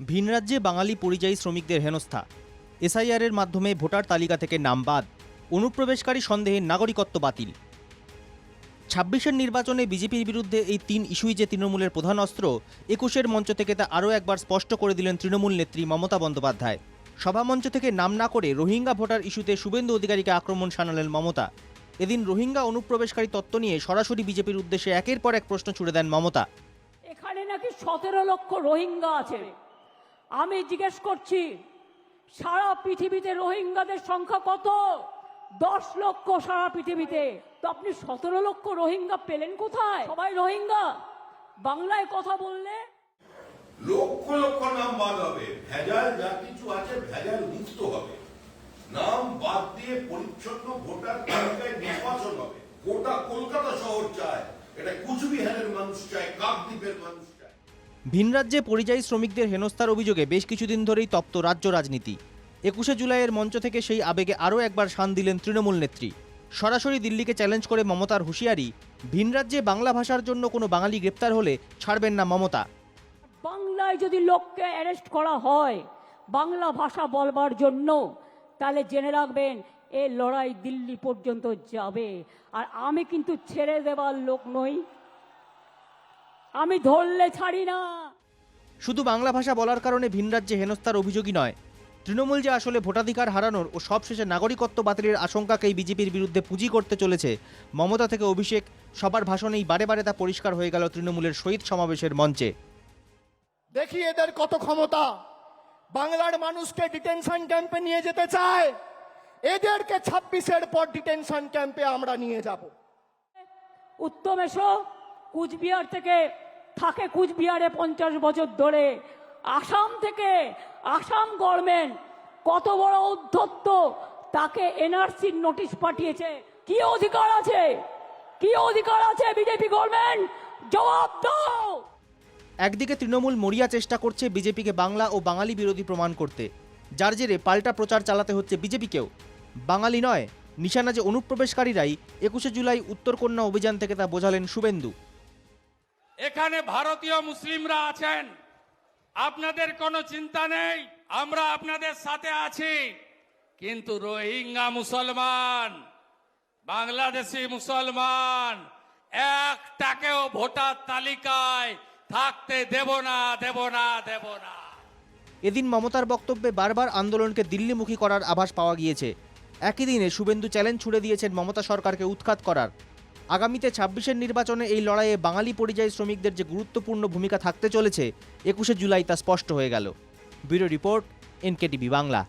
ভিনরাজ্যে বাঙালি পরিযায়ী শ্রমিকদের হেনস্থা। এসআইআরের মাধ্যমে ভোটার তালিকা থেকে নাম বাদ, অনুপ্রবেশকারী সন্দেহে নাগরিকত্ব বাতিল। ছাব্বিশের নির্বাচনে বিজেপির বিরুদ্ধে এই তিন ইস্যুই যে তৃণমূলের প্রধান অস্ত্র, একুশের মঞ্চ থেকে তা আরও একবার স্পষ্ট করে দিলেন তৃণমূল নেত্রী মমতা বন্দ্যোপাধ্যায়। সভামঞ্চ থেকে নাম না করে রোহিঙ্গা ভোটার ইস্যুতে শুভেন্দু অধিকারীকে আক্রমণ শানালেন মমতা। এদিন রোহিঙ্গা অনুপ্রবেশকারী তত্ত্ব নিয়ে সরাসরি বিজেপির উদ্দেশ্যে একের পর এক প্রশ্ন ছুড়ে দেন মমতা। এখানে নাকি সতেরো লক্ষ রোহিঙ্গা আছে। আমি জিজ্ঞেস করছি, সারা পৃথিবীতে রোহিঙ্গাদের সংখ্যা কত? দশ লক্ষ সারা পৃথিবীতে। তো আপনি সতেরো লক্ষ রোহিঙ্গা পেলেন কোথায়? সবাই রোহিঙ্গা? বাংলায় কথা বললে? লক্ষ লক্ষ নাম বাদ হবে। ভেজাল যা কিছু আছে ভেজাল মুক্ত হবে। নাম বাদ দিয়ে পরিচ্ছন্ন ভোটার তালিকায় নির্বাচন হবে। গোটা কলকাতা শহর চায়। এটা কুচবিহারের মানুষ চায়, কাকদ্বীপের মানুষ চায় ভিনরাজ্যে পরিযায়ী শ্রমিকদের হেনস্থার অভিযোগে বেশ কিছুদিন ধরেই তপ্ত রাজ্য রাজনীতি। একুশে জুলাইয়ের মঞ্চ থেকে সেই আবেগে আরও একবার শান দিলেন তৃণমূল নেত্রী। সরাসরি দিল্লিকে চ্যালেঞ্জ করে মমতার হুঁশিয়ারি ভিন রাজ্যে বাংলা ভাষার জন্য কোনো বাঙালি গ্রেপ্তার হলে ছাড়বেন না মমতা। বাংলায় যদি লোককে অ্যারেস্ট করা হয়, বাংলা ভাষা বলবার জন্য, তাহলে জেনে রাখবেন, এ লড়াই দিল্লি পর্যন্ত যাবে। আর আমি কিন্তু ছেড়ে দেবার লোক নই। আমি ধরলে ছাড়ি না। শুধু বাংলা ভাষা বলার কারণে ভিন রাজ্যে হেনস্থার অভিযোগই নয়। তৃণমূল যে আসলে ভোটাধিকার হারানোর ও সবশেষে নাগরিকত্ব বাতিলের আশঙ্কাকেই বিজেপির বিরুদ্ধে পুঁজি করতে চলেছে মমতা থেকে অভিষেক সবার ভাষণেই বারে বারে তা পরিষ্কার হয়ে গেল তৃণমূলের শহীদ সমাবেশের মঞ্চে। দেখি এদের কত ক্ষমতা। বাংলার মানুষকে ডিটেনশন ক্যাম্পে নিয়ে যেতে চায়। এদেরকে ছাব্বিশের পর ডিটেনশন ক্যাম্পে আমরা নিয়ে যাব। উত্তম এসো কুচবিহার থেকে থাকে কুচবিহারে পঞ্চাশ বছর ধরে। আসাম থেকে আসাম গভর্নমেন্ট কত বড় উদ্ধত্ত, তাকে এনআরসির নোটিশ পাঠিয়েছে। কি অধিকার আছে? কি অধিকার আছে বিজেপি গভর্নমেন্ট জবাব দাও! একদিকে তৃণমূল মরিয়া চেষ্টা করছে বিজেপিকে বাংলা ও বাঙালি বিরোধী প্রমাণ করতে। যার জেরে পাল্টা প্রচার চালাতে হচ্ছে বিজেপিকেও। বাঙালি নয়, নিশানা যে অনুপ্রবেশকারীরাই একুশে জুলাই উত্তরকন্যা অভিযান থেকে তা বোঝালেন শুভেন্দু। এখানে ভারতীয় মুসলিমরা আছেন। আপনাদের কোনো চিন্তা নেই, আমরা আপনাদের সাথে আছি। কিন্তু রোহিঙ্গা মুসলমান, বাংলাদেশি মুসলমান, একটাকেও ভোটার তালিকায় থাকতে দেব না দেব না দেব না। এদিন মমতার বক্তব্যে বারবার আন্দোলনকে দিল্লিমুখী করার আভাস পাওয়া গিয়েছে। একই দিনে শুভেন্দু চ্যালেঞ্জ ছুড়ে দিয়েছেন মমতা সরকারকে উৎখাত করার। আগামীতে ছাব্বিশের নির্বাচনে এই লড়াইয়ে বাঙালি পরিযায়ী শ্রমিকদের যে গুরুত্বপূর্ণ ভূমিকা থাকতে চলেছে, একুশে জুলাই তা স্পষ্ট হয়ে গেল। Bureau report, NKTV Bangla.